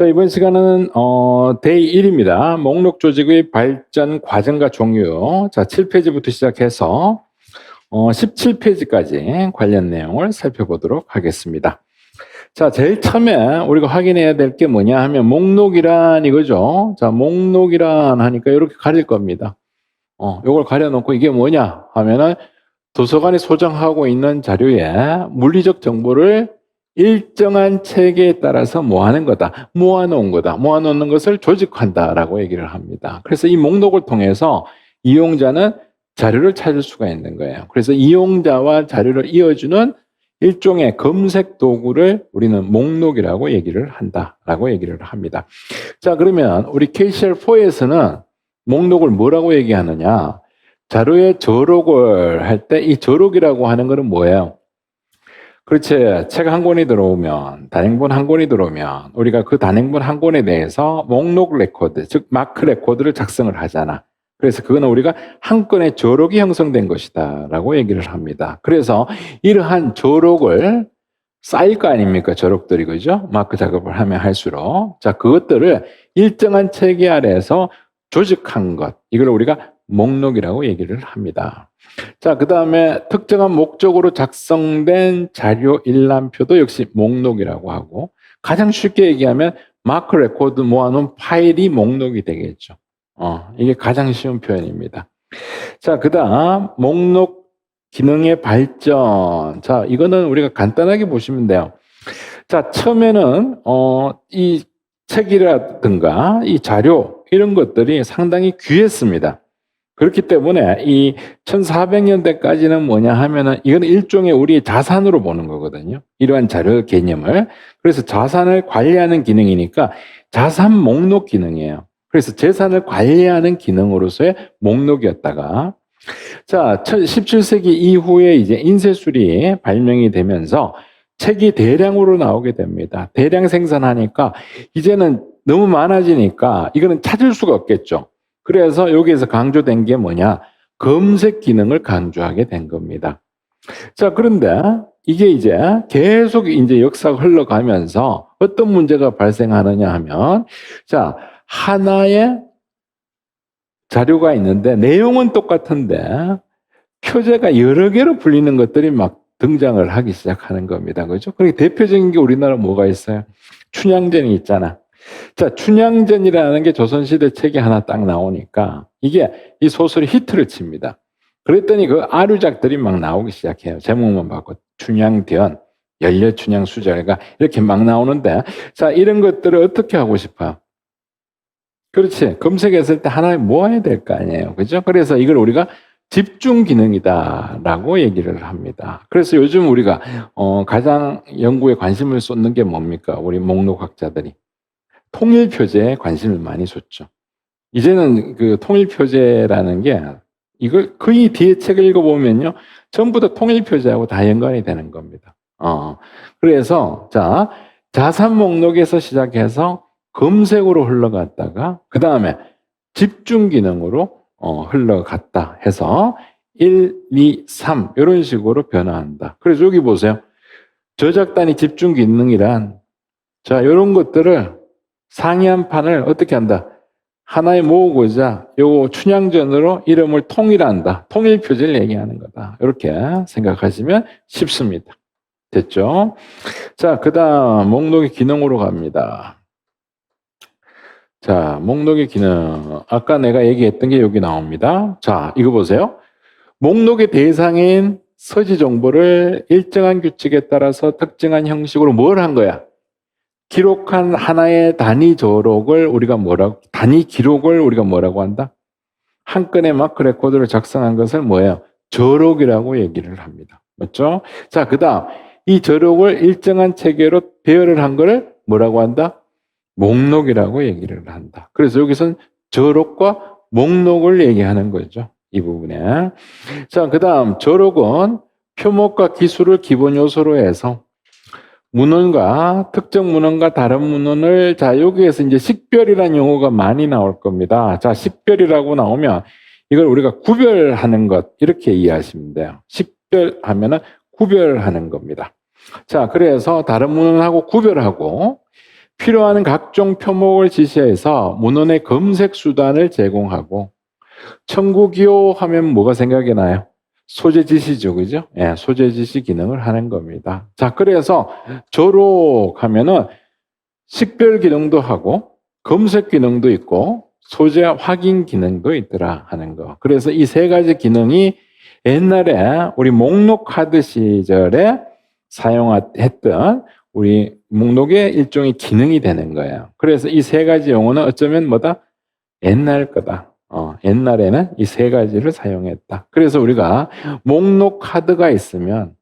자, 이번 시간은, 어, 데이 1입니다. 목록 조직의 발전 과정과 종류. 자, 7페이지부터 시작해서, 어, 17페이지까지 관련 내용을 살펴보도록 하겠습니다. 자, 제일 처음에 우리가 확인해야 될 게 뭐냐 하면, 목록이란 이거죠. 자, 목록이란 하니까 이렇게 가릴 겁니다. 어, 요걸 가려놓고 이게 뭐냐 하면은, 도서관이 소장하고 있는 자료에 물리적 정보를 일정한 체계에 따라서 모아낸 거다. 모아놓은 거다. 모아놓는 것을 조직한다라고 얘기를 합니다. 그래서 이 목록을 통해서 이용자는 자료를 찾을 수가 있는 거예요. 그래서 이용자와 자료를 이어주는 일종의 검색 도구를 우리는 목록이라고 얘기를 한다라고 얘기를 합니다. 자, 그러면 우리 KCL4에서는 목록을 뭐라고 얘기하느냐? 자료의 저록을 할 때 이 저록이라고 하는 것은 뭐예요? 그렇지. 책 한 권이 들어오면, 단행본 한 권이 들어오면, 우리가 그 단행본 한 권에 대해서 목록 레코드, 즉, 마크 레코드를 작성을 하잖아. 그래서 그거는 우리가 한 건의 저록이 형성된 것이다. 라고 얘기를 합니다. 그래서 이러한 저록을 쌓일 거 아닙니까? 저록들이, 그죠? 마크 작업을 하면 할수록. 자, 그것들을 일정한 체계 아래에서 조직한 것. 이걸 우리가 목록이라고 얘기를 합니다. 자, 그 다음에 특정한 목적으로 작성된 자료 일람표도 역시 목록이라고 하고, 가장 쉽게 얘기하면 마크 레코드 모아놓은 파일이 목록이 되겠죠. 어, 이게 가장 쉬운 표현입니다. 자, 그 다음, 목록 기능의 발전. 자, 이거는 우리가 간단하게 보시면 돼요. 자, 처음에는, 어, 이 책이라든가 이 자료, 이런 것들이 상당히 귀했습니다. 그렇기 때문에 이 1400년대까지는 뭐냐 하면은 이건 일종의 우리의 자산으로 보는 거거든요. 이러한 자료 개념을. 그래서 자산을 관리하는 기능이니까 자산 목록 기능이에요. 그래서 재산을 관리하는 기능으로서의 목록이었다가 자, 17세기 이후에 이제 인쇄술이 발명이 되면서 책이 대량으로 나오게 됩니다. 대량 생산하니까 이제는 너무 많아지니까 이거는 찾을 수가 없겠죠. 그래서 여기에서 강조된 게 뭐냐? 검색 기능을 강조하게 된 겁니다. 자, 그런데 이게 이제 계속 이제 역사가 흘러가면서 어떤 문제가 발생하느냐 하면, 자, 하나의 자료가 있는데 내용은 똑같은데 표제가 여러 개로 불리는 것들이 막 등장을 하기 시작하는 겁니다. 그죠? 그리고 대표적인 게 우리나라 뭐가 있어요? 춘향전이 있잖아. 자, 춘향전이라는 게 조선시대 책이 하나 딱 나오니까 이게 이 소설이 히트를 칩니다. 그랬더니 그 아류작들이 막 나오기 시작해요. 제목만 바꿔. 춘향전, 열려춘향 수절가 이렇게 막 나오는데 자, 이런 것들을 어떻게 하고 싶어요? 그렇지. 검색했을 때 하나에 모아야 될 거 아니에요. 그죠? 그래서 이걸 우리가 집중 기능이다라고 얘기를 합니다. 그래서 요즘 우리가 어, 가장 연구에 관심을 쏟는 게 뭡니까? 우리 목록학자들이 통일 표제에 관심을 많이 줬죠. 이제는 그 통일 표제라는 게 이걸 거의 뒤에 책을 읽어보면요, 전부 다 통일 표제하고 다 연관이 되는 겁니다. 어, 그래서 자 자산 목록에서 시작해서 검색으로 흘러갔다가 그 다음에 집중 기능으로 어, 흘러갔다 해서 1, 2, 3 이런 식으로 변화한다. 그래서 여기 보세요. 저작 단위 집중 기능이란 자 이런 것들을 상이한 판을 어떻게 한다? 하나에 모으고자 요 춘향전으로 이름을 통일한다. 통일 표제를 얘기하는 거다. 이렇게 생각하시면 쉽습니다. 됐죠? 자, 그 다음 목록의 기능으로 갑니다. 자, 목록의 기능. 아까 내가 얘기했던 게 여기 나옵니다. 자, 이거 보세요. 목록의 대상인 서지 정보를 일정한 규칙에 따라서 특정한 형식으로 뭘 한 거야? 기록한 하나의 단위 저록을 우리가 뭐라고, 단위 기록을 우리가 뭐라고 한다? 한 건의 마크 레코드를 작성한 것을 뭐예요? 저록이라고 얘기를 합니다. 맞죠? 자, 그 다음, 이 저록을 일정한 체계로 배열을 한 거를 뭐라고 한다? 목록이라고 얘기를 한다. 그래서 여기서는 저록과 목록을 얘기하는 거죠. 이 부분에. 자, 그 다음, 저록은 표목과 기술을 기본 요소로 해서 문헌과 특정 문헌과 다른 문헌을 자, 여기에서 이제 식별이라는 용어가 많이 나올 겁니다. 자, 식별이라고 나오면 이걸 우리가 구별하는 것, 이렇게 이해하시면 돼요. 식별하면은 구별하는 겁니다. 자, 그래서 다른 문헌하고 구별하고 필요한 각종 표목을 지시해서 문헌의 검색 수단을 제공하고 청구기호 하면 뭐가 생각이 나요? 소재 지시죠, 그죠? 예, 소재 지시 기능을 하는 겁니다. 자, 그래서 조록 하면은 식별 기능도 하고 검색 기능도 있고 소재 확인 기능도 있더라 하는 거. 그래서 이 세 가지 기능이 옛날에 우리 목록 카드 시절에 사용했던 우리 목록의 일종의 기능이 되는 거예요. 그래서 이 세 가지 용어는 어쩌면 뭐다? 옛날 거다. 어, 옛날에는 이 세 가지를 사용했다. 그래서 우리가 목록 카드가 있으면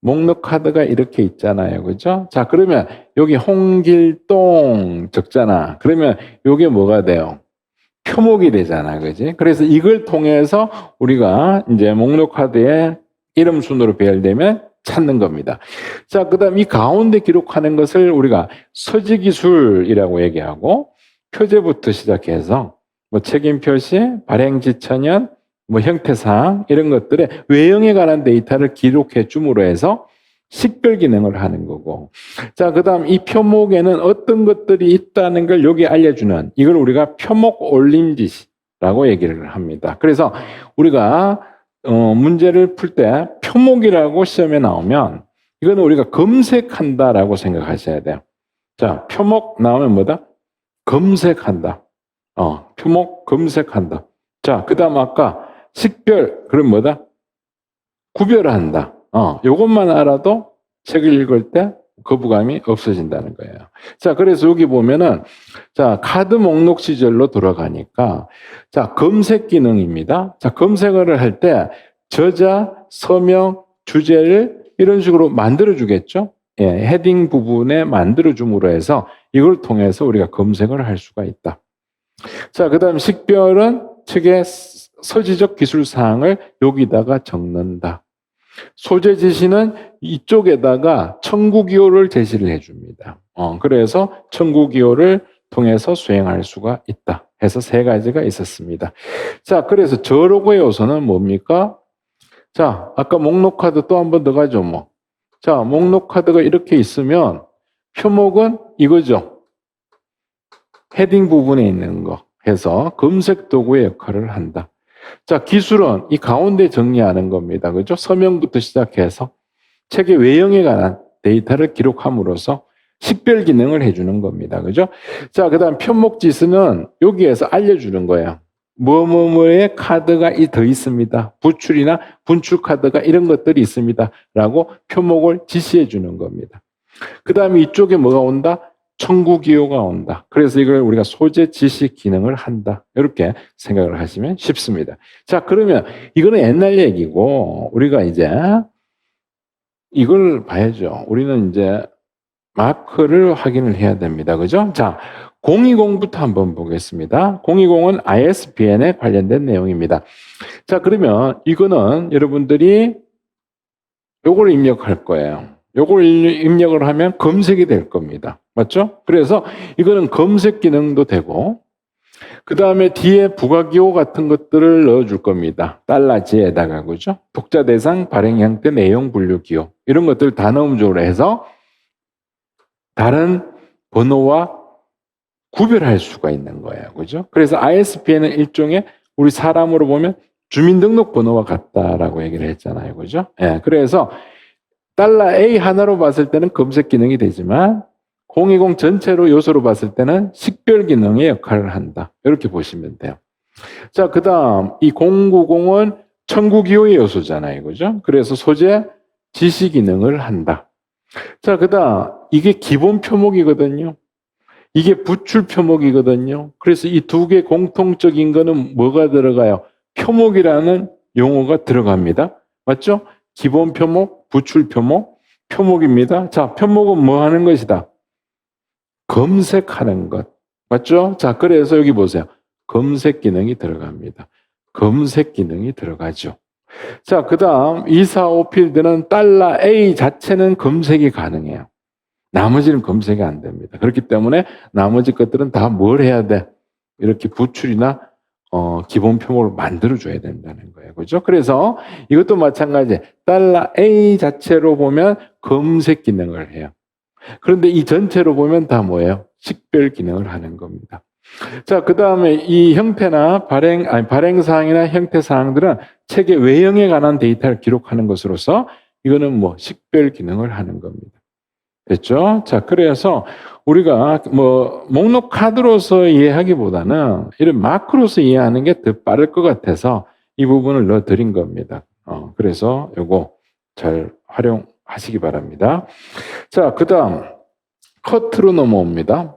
목록 카드가 이렇게 있잖아요. 그죠? 자, 그러면 여기 홍길동 적잖아. 그러면 이게 뭐가 돼요? 표목이 되잖아. 그지? 그래서 이걸 통해서 우리가 이제 목록 카드에 이름 순으로 배열되면 찾는 겁니다. 자, 그 다음 이 가운데 기록하는 것을 우리가 서지기술이라고 얘기하고 표제부터 시작해서 뭐 책임 표시, 발행 지천연, 뭐 형태사항 이런 것들의 외형에 관한 데이터를 기록해 줌으로 해서 식별 기능을 하는 거고. 자, 그 다음 이 표목에는 어떤 것들이 있다는 걸 여기 알려주는 이걸 우리가 표목 올림지시라고 얘기를 합니다. 그래서 우리가 어, 문제를 풀 때 표목이라고 시험에 나오면 이거는 우리가 검색한다라고 생각하셔야 돼요. 자, 표목 나오면 뭐다? 검색한다. 어, 표목 검색한다. 자, 그 다음 아까 식별, 그럼 뭐다? 구별한다. 어, 요것만 알아도 책을 읽을 때 거부감이 없어진다는 거예요. 자, 그래서 여기 보면은, 자, 카드 목록 시절로 돌아가니까, 자, 검색 기능입니다. 자, 검색을 할 때, 저자, 서명, 주제를 이런 식으로 만들어주겠죠? 예, 헤딩 부분에 만들어줌으로 해서 이걸 통해서 우리가 검색을 할 수가 있다. 자, 그 다음 식별은 책의 서지적 기술 사항을 여기다가 적는다. 소재 지시는 이쪽에다가 청구기호를 제시를 해줍니다. 어, 그래서 청구기호를 통해서 수행할 수가 있다. 해서 세 가지가 있었습니다. 자, 그래서 저로고의 요소는 뭡니까? 자, 아까 목록 카드 또 한 번 더 가죠, 뭐. 자, 목록 카드가 이렇게 있으면 표목은 이거죠. 헤딩 부분에 있는 거 해서 검색 도구의 역할을 한다. 자, 기술은 이 가운데 정리하는 겁니다. 그죠? 서명부터 시작해서 책의 외형에 관한 데이터를 기록함으로써 식별 기능을 해주는 겁니다. 그죠? 자, 그 다음 편목 지수는 여기에서 알려주는 거예요. 뭐뭐뭐의 카드가 더 있습니다. 부출이나 분출 카드가 이런 것들이 있습니다. 라고 표목을 지시해 주는 겁니다. 그 다음에 이쪽에 뭐가 온다? 청구 기호가 온다. 그래서 이걸 우리가 소재 지식 기능을 한다. 이렇게 생각을 하시면 쉽습니다. 자, 그러면 이거는 옛날 얘기고 우리가 이제 이걸 봐야죠. 우리는 이제 마크를 확인을 해야 됩니다. 그죠? 자, 020부터 한번 보겠습니다. 020은 ISBN에 관련된 내용입니다. 자, 그러면 이거는 여러분들이 요걸 입력할 거예요. 요걸 입력을 하면 검색이 될 겁니다. 맞죠? 그래서 이거는 검색 기능도 되고, 그 다음에 뒤에 부가기호 같은 것들을 넣어줄 겁니다. 달러지에다가, 그죠? 독자 대상, 발행 형태, 내용 분류 기호. 이런 것들 다 넣음적으로 해서 다른 번호와 구별할 수가 있는 거예요. 그죠? 그래서 ISBN은 일종의 우리 사람으로 보면 주민등록번호와 같다라고 얘기를 했잖아요. 그죠? 예. 그래서 달러 A 하나로 봤을 때는 검색 기능이 되지만 020 전체로 요소로 봤을 때는 식별 기능의 역할을 한다. 이렇게 보시면 돼요. 자, 그 다음, 이 090은 청구기호의 요소잖아요. 그죠? 그래서 소재 지시 기능을 한다. 자, 그 다음, 이게 기본 표목이거든요. 이게 부출 표목이거든요. 그래서 이 두 개 공통적인 거는 뭐가 들어가요? 표목이라는 용어가 들어갑니다. 맞죠? 기본 표목, 부출 표목, 표목입니다. 자, 표목은 뭐 하는 것이다? 검색하는 것. 맞죠? 자, 그래서 여기 보세요. 검색 기능이 들어갑니다. 검색 기능이 들어가죠. 자, 그 다음 245 필드는 달러 A 자체는 검색이 가능해요. 나머지는 검색이 안 됩니다. 그렇기 때문에 나머지 것들은 다 뭘 해야 돼? 이렇게 부출이나 어, 기본 표목을 만들어줘야 된다는 거예요. 그죠? 그래서 이것도 마찬가지. 달러 A 자체로 보면 검색 기능을 해요. 그런데 이 전체로 보면 다 뭐예요? 식별 기능을 하는 겁니다. 자, 그 다음에 이 형태나 발행, 아니, 발행사항이나 형태사항들은 책의 외형에 관한 데이터를 기록하는 것으로서 이거는 뭐 식별 기능을 하는 겁니다. 됐죠? 자, 그래서 우리가 뭐 목록 카드로서 이해하기보다는 이런 마크로서 이해하는 게 더 빠를 것 같아서 이 부분을 넣어 드린 겁니다. 어, 그래서 요거 잘 활용하시기 바랍니다. 자, 그 다음, 커트로 넘어옵니다.